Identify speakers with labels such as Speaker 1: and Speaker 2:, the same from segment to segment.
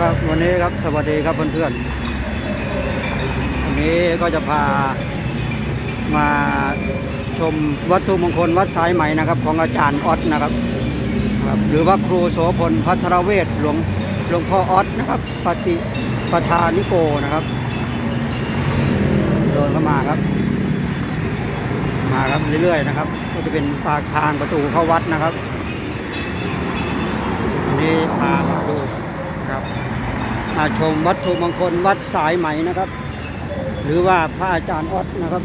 Speaker 1: ครับวันนี้ครับสวัสดีครับเพื่อนๆวันนี้ก็จะพามาชมวัตถุมงคลวัดสายไหมนะครับ ของอาจารย์ออสนะครับครับ หรือว่าครูโสพลพัทรเวศหลวงหลวงพ่อออสนะครับปฏิปทานิโกนะครับเดินเข้ามาครับ มาครับเรื่อยๆนะครับ ก็จะเป็นปากทางประตูเข้าวัดนะครับวันนี้พามาดูนะครับ มาชมวัตถุมงคลวัดสายไหมนะครับ หรือว่าพระอาจารย์ออดนะครับ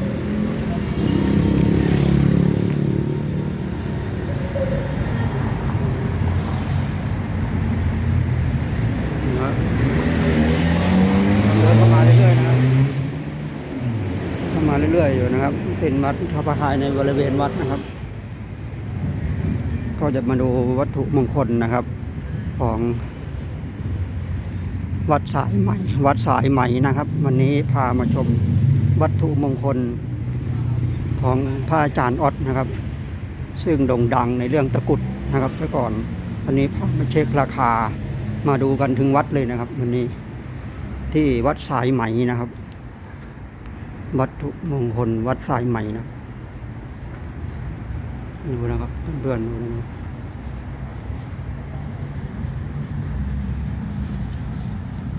Speaker 1: เดินเข้ามาเรื่อยๆนะครับเข้ามาเรื่อยๆอยู่นะครับ เป็นวัดพระประธานในบริเวณวัดนะครับ ก็จะมาดูวัตถุมงคลนะครับของ วัดสายใหม่ วัดสายใหม่นะครับ วันนี้พามาชมวัตถุมงคลของพระอาจารย์ออดนะครับ ซึ่งโด่งดังในเรื่องตะกรุดนะครับแต่ก่อนวันนี้พามาเช็คราคามาดูกันถึงวัดเลยนะครับ วันนี้ที่วัดสายใหม่นะครับ วัตถุมงคลวัดสายใหม่นะดูนะครับเพื่อนๆดูนะครับ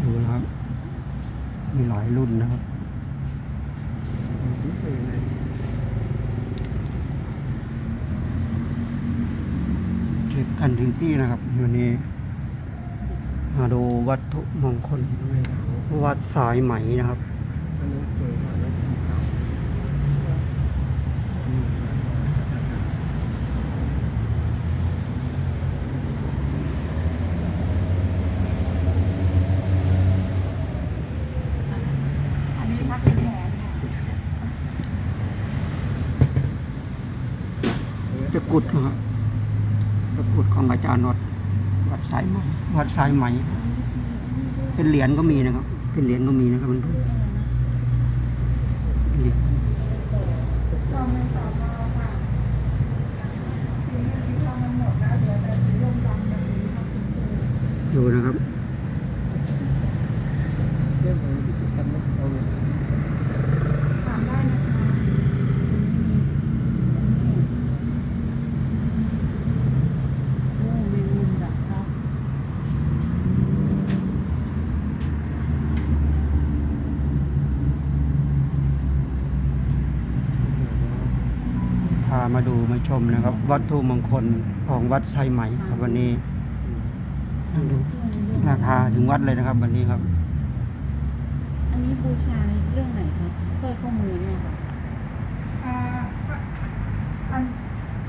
Speaker 1: ดูนะครับ มีหลายรุ่นนะครับเช็คกันถึงที่นะครับวันนี้มาดูวัตถุมงคลวัดสายไหมนะครับ
Speaker 2: อันนี้สวยกว่าแล้วสีขาวอันนี้สวยกว่า
Speaker 3: อันนี้พักเป็นแผนค่ะ
Speaker 1: ตะกรุดนะครับตะกรุดของอาจารย์วัดวัดสายไหมวัดสายไหมเป็นเหรียญก็มีนะครับ เป็นเหรียญก็มีนะครับมันเหรียญ
Speaker 3: ทองมันต่อรอค่ะสีสีทองมันหมดแล้วเหลือแต่สีลมดำกับสีทองชมพู
Speaker 1: ดูนะครับ
Speaker 2: เรื่องของที่ติดกันนะเอาเลย
Speaker 3: ถามได้นะคะโอ้เมนูดักครับ
Speaker 1: พา มาดูมาชมนะครับ วัตถุมงคลของวัดไซไหมครับวันนี้ดูราคาถึงวัดเลยนะครับ วันนี้ครับ
Speaker 4: อันนี้บูชาในเรื่องไหนคะสร้อยข้อมือเนี่ยค่ะ
Speaker 3: อ่าอัน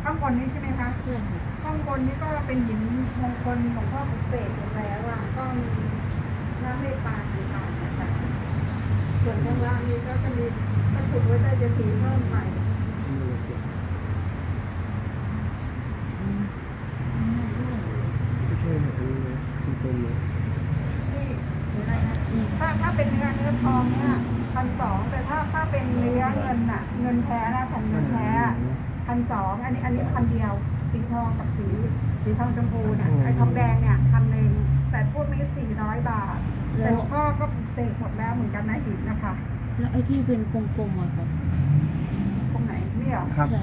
Speaker 3: ข้างบนนี้ใช่ไหมคะ
Speaker 4: เชื่อค่ะ
Speaker 3: ข้างบนนี้ก็เป็นหินมงคลของพ่อปลุกเสกอยู่แล้วอะก็มีน้ำเมตตาต่างๆนะคะส่วนข้างล่างนี้ก็จะมีพระถุไว้ใต้เจดีย์เพิ่มใหม่
Speaker 2: ไม่ใช่แบบนี้นะเป็นตัวเลย
Speaker 3: นี่หรืออะไรนะ ถ้าถ้าเป็นเนื้อเนื้อทองเนี่ยพันสองแต่ถ้าถ้าเป็นเนื้อเงินน่ะ เงินแท้นะแผ่นเงินแท้พันสองอันนี้อันนี้พันเดียว สีทองกับสี สีทองชมพูเนี่ยไอ้ทองแดงเนี่ยพันหนึ่งแต่พูดนี้สี่ร้อยบาทแต่หลวงพ่อก็ปลุกเสกหมดแล้วเหมือนกันนะหินนะคะ
Speaker 4: แล้วไอ้ที่เป็นกลมๆอะค่ะ
Speaker 3: ตรงไหนเนี่ยเหรอ
Speaker 2: ครับ
Speaker 4: ใช่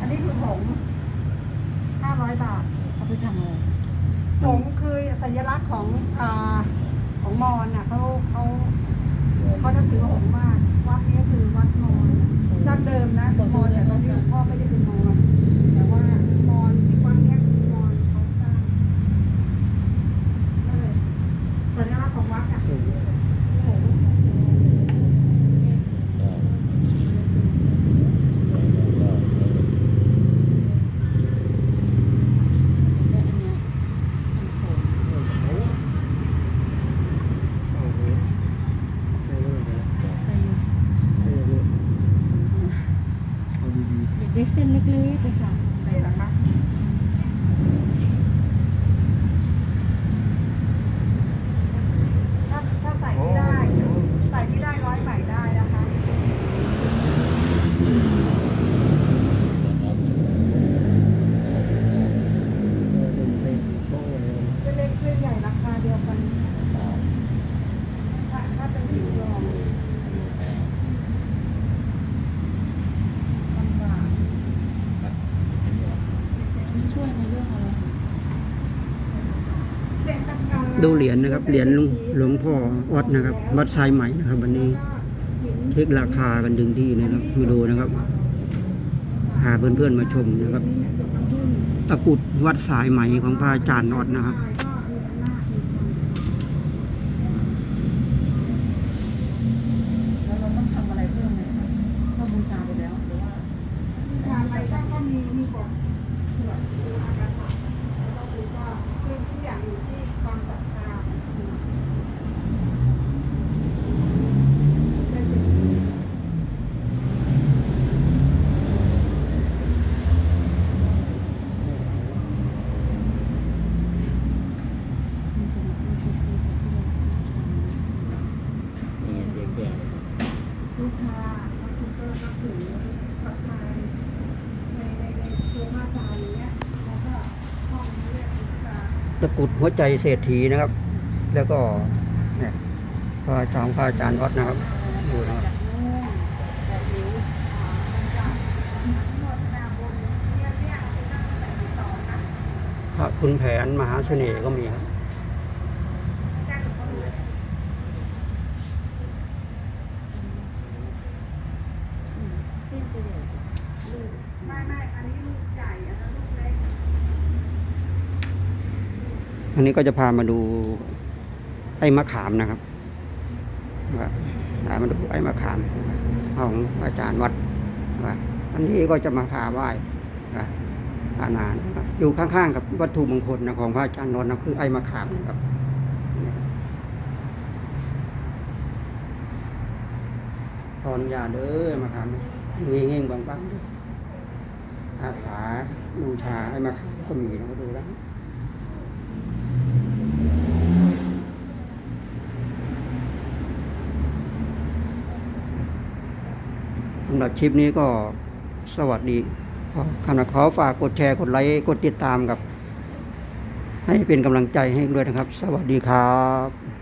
Speaker 3: อันนี้คือผงห้าร้อยบาท
Speaker 4: เอาไปทำอะไร
Speaker 3: ผงคือสัญลักษณ์ของอ่า ของมอญน่ะเขาเขาเขานับถือผงมาก วัดนี้คือวัดมอญดั้งเดิมนะมอญแต่ตอนนี้หลวงพ่อไม่ได้เป็นมอญ เล็ก
Speaker 2: ๆ ช่
Speaker 4: วยในเรื่องอะไร
Speaker 1: ดูเหรียญนะครับ เหรียญหลวงหลวงพ่อออดนะครับ วัดสายใหม่นะครับ วันนี้เช็คราคากันดึงที่นะครับมาดูนะครับ หาเพื่อนๆมาชมนะครับ ตะกุดวัดสายไหมของพระอาจารย์ออดนะครับ
Speaker 4: แล้วเราต้องทำอะไรเพิ่มไหมคะก็บูชาไปแล้วหรือว่า
Speaker 3: ทางไปก็ก็มีมีกฎสวดอากาศแล้วก็คือก็คือทุกอย่างอยู่ที่ความศรัทธาใจสิ่ง
Speaker 2: นี่เด็กแก่
Speaker 3: บูชาพระพุทธเจ้าถือศรัทธาในในในตัวพระอาจารย์อย่างเงี้ยแล้วก็ห้องเรียกบูชา
Speaker 1: ตะกุดหัวใจเศรษฐีนะครับ แล้วก็เนี่ยพระอาจารย์พระอาจารย์ออดนะครับดูนะครับ
Speaker 4: จากนู่นจากนิ้ว
Speaker 3: หมดนาบนเนี่ยเนี่ยคือตั้งแต่ปีสองนะ
Speaker 1: พระคุณแผนมหาเสน่ห์ก็มีครับ
Speaker 3: ไม่ไม่อันนี้ลูกใหญ่อันนั้นลูกเล็ก
Speaker 1: อันนี้ก็จะพามาดูไอ้มะขามนะครับว่ามาดูไอ้มะขามของอาจารย์วัดว่าอันนี้ก็จะมาพาไหว้นะพานานอยู่ข้างๆกับวัตถุมงคลนะของพระอาจารย์นนท์นะคือไอ้มะขามนะครับตอนยาเด้อมะขามเงี้ยงๆบางๆอาสาบูชาไอ้มะขามก็มีนะดูแล้ว สำหรับคลิปนี้ก็สวัสดีขอคำขอฝากกดแชร์ กดไลค์กดติดตามกับ ให้เป็นกำลังใจให้ด้วยนะครับ สวัสดีครับ